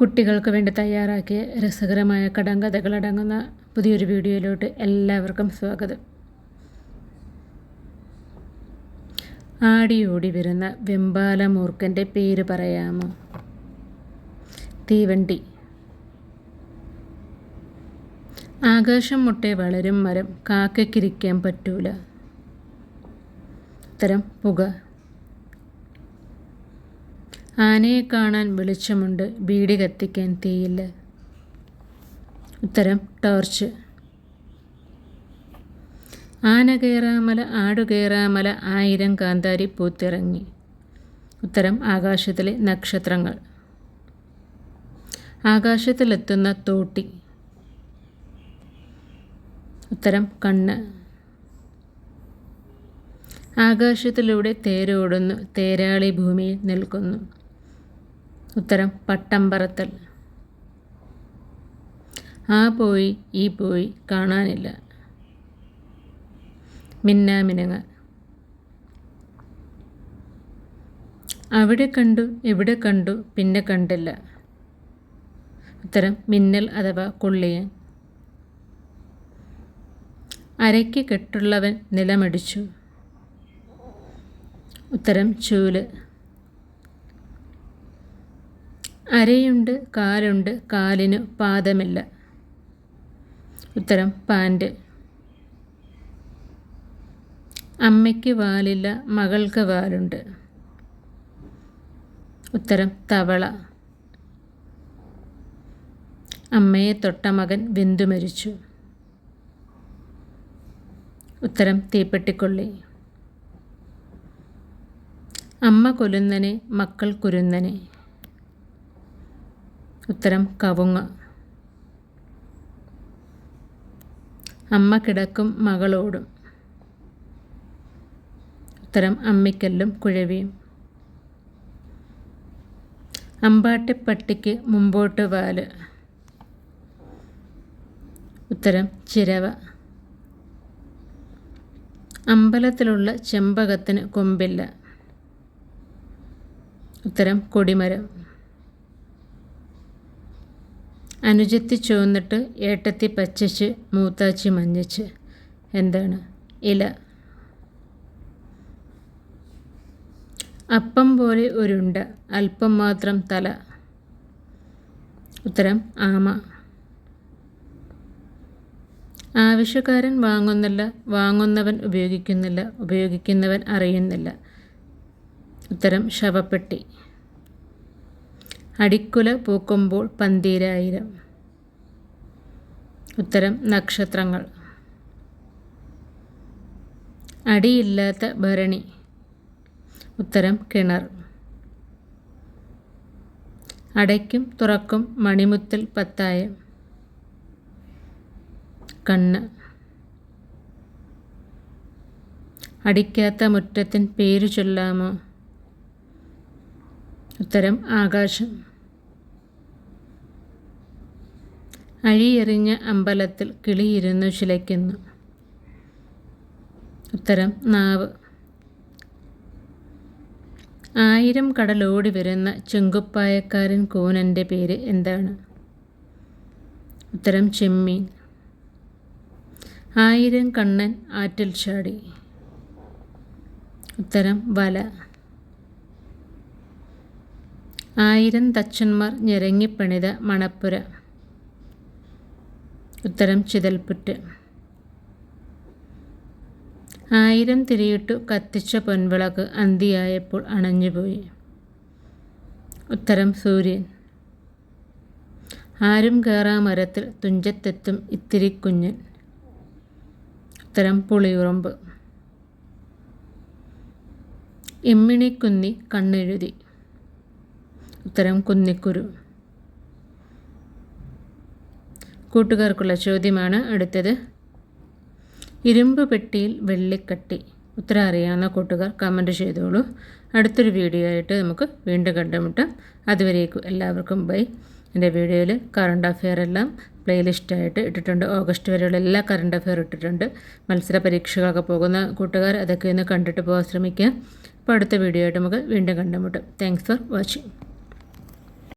കുട്ടികൾക്ക് വേണ്ടി തയ്യാറാക്കിയ രസകരമായ കടങ്കഥകളടങ്ങുന്ന പുതിയൊരു വീഡിയോയിലോട്ട് എല്ലാവർക്കും സ്വാഗതം. ആടിയോടി വരുന്ന വെമ്പാലമൂർക്കന്റെ പേര് പറയാമോ? തീവണ്ടി. ആകാശം മുട്ടെ വളരും മരം കാക്കയ്ക്കിരിക്കാൻ പറ്റൂല. ഉത്തരം പുക. ആനയെ കാണാൻ വെളിച്ചമുണ്ട്. ബീഡി കത്തിക്കാൻ തീയില്ല. ഉത്തരം ടോർച്ച്. ആന കയറാമല ആടു കയറാമല ആയിരം കാന്താരി പൂത്തിറങ്ങി. ഉത്തരം ആകാശത്തിലെ നക്ഷത്രങ്ങൾ. ആകാശത്തിലെത്തുന്ന തോട്ടി. ഉത്തരം കണ്ണ്. ആകാശത്തിലൂടെ തേരോടുന്നു തേരാളി ഭൂമിയിൽ നിൽക്കുന്നു. ഉത്തരം പട്ടമ്പറത്തൽ. ആ പോയി ഈ പോയി കാണാനില്ല. മിന്നാമിനങ്ങ അവിടെ കണ്ടു എവിടെ കണ്ടു പിന്നെ കണ്ടില്ല. ഉത്തരം മിന്നൽ അഥവാ കൊള്ളിയൻ. അരയ്ക്ക് കെട്ടുള്ളവൻ നിലമടിച്ചു. ഉത്തരം ചൂൽ. അരയുണ്ട് കാലുണ്ട് കാലിന് പാദമില്ല. ഉത്തരം പാന്റ്. അമ്മയ്ക്ക് വാലില്ല മകൾക്ക് വാലുണ്ട്. ഉത്തരം തവള. അമ്മയെ തൊട്ട മകൻ ബിന്ദു മരിച്ചു. ഉത്തരം തീപ്പെട്ടിക്കൊള്ളി. അമ്മ കൊലുന്നനെ മക്കൾ കുരുന്നനെ. ഉത്തരം കവുങ്ങ്. അമ്മ കിടക്കും മകളോടും. ഉത്തരം അമ്മിക്കല്ലും കുഴവിയും. അമ്പാട്ടിപ്പട്ടിക്ക് മുമ്പോട്ട് വാൽ. ഉത്തരം ചിരവ. അമ്പലത്തിലുള്ള ചെമ്പകത്തിന് കൊമ്പില്ല. ഉത്തരം കൊടിമരം. അനുജത്തി ചുവന്നിട്ട് ഏട്ടത്തി പച്ചച്ച് മൂത്താച്ചി മഞ്ഞച്ച്. എന്താണ്? ഇല. അപ്പം പോലെ ഒരുണ്ട അല്പം മാത്രം തല. ഉത്തരം ആമ. ആവശ്യക്കാരൻ വാങ്ങുന്നില്ല വാങ്ങുന്നവൻ ഉപയോഗിക്കുന്നില്ല ഉപയോഗിക്കുന്നവൻ അറിയുന്നില്ല. ഉത്തരം ശവപ്പെട്ടി. അടിക്കുല പൂക്കുമ്പോൾ പന്തീരായിരം ഉത്തരം നക്ഷത്രങ്ങൾ. അടിയില്ലാത്ത ഭരണി. ഉത്തരം കിണർ. അടയ്ക്കും തുറക്കും മണിമുത്തിൽ പത്തായം. കണ്ണ്. അടിക്കാത്ത മുറ്റത്തിൻ പേരു ചൊല്ലാമോ? ഉത്തരം ആകാശം. അഴിയെറിഞ്ഞ അമ്പലത്തിൽ കിളിയിരുന്നു ശിലയ്ക്കുന്നു. ഉത്തരം നാവ്. ആയിരം കടലോടി വരുന്ന ചെങ്കുപ്പായക്കാരൻ കൂനന്റെ പേര് എന്താണ്? ഉത്തരം ചെമ്മീൻ. ആയിരം കണ്ണൻ ആറ്റിൽ ചാടി. ഉത്തരം വല. ആയിരം തച്ചന്മാർ ഞെരങ്ങിപ്പണിത മണപ്പുര. ഉത്തരം ചിതൽപുറ്റ്. ആയിരം തിരിയിട്ടു കത്തിച്ച പൊൻവിളക്ക് അന്തിയായപ്പോൾ അണഞ്ഞുപോയി ഉത്തരം സൂര്യൻ. ആരും കയറാ മരത്തിൽ തുഞ്ചത്തെത്തും ഇത്തിരി കുഞ്ഞൻ. ഉത്തരം പുളിയുറമ്പ്. എമ്മിണിക്കുന്നി കണ്ണെഴുതി. ഉത്തരം കുന്നിക്കുരു. കൂട്ടുകാർക്കുള്ള ചോദ്യമാണ് അടുത്തത്. ഇരുമ്പ് പെട്ടിയിൽ വെള്ളിക്കട്ടി. ഉത്തരം അറിയാവുന്ന കൂട്ടുകാർ കമന്റ് ചെയ്തോളൂ. അടുത്തൊരു വീഡിയോ ആയിട്ട് നമുക്ക് വീണ്ടും കണ്ടുമുട്ടാം. അതുവരേക്കും എല്ലാവർക്കും ബൈ എന്റെ വീഡിയോയിൽ കറണ്ട് അഫെയർ എല്ലാം പ്ലേലിസ്റ്റായിട്ട് ഇട്ടിട്ടുണ്ട്. ഓഗസ്റ്റ് വരെയുള്ള എല്ലാ കറണ്ട് അഫെയർ ഇട്ടിട്ടുണ്ട്. മത്സര പരീക്ഷകളൊക്കെ പോകുന്ന കൂട്ടുകാർ അതൊക്കെ ഒന്ന് കണ്ടിട്ട് പോകാൻ ശ്രമിക്കുക. അപ്പോൾ അടുത്ത വീഡിയോ ആയിട്ട് നമുക്ക് വീണ്ടും കണ്ടുമുട്ടാം. Thanks for watching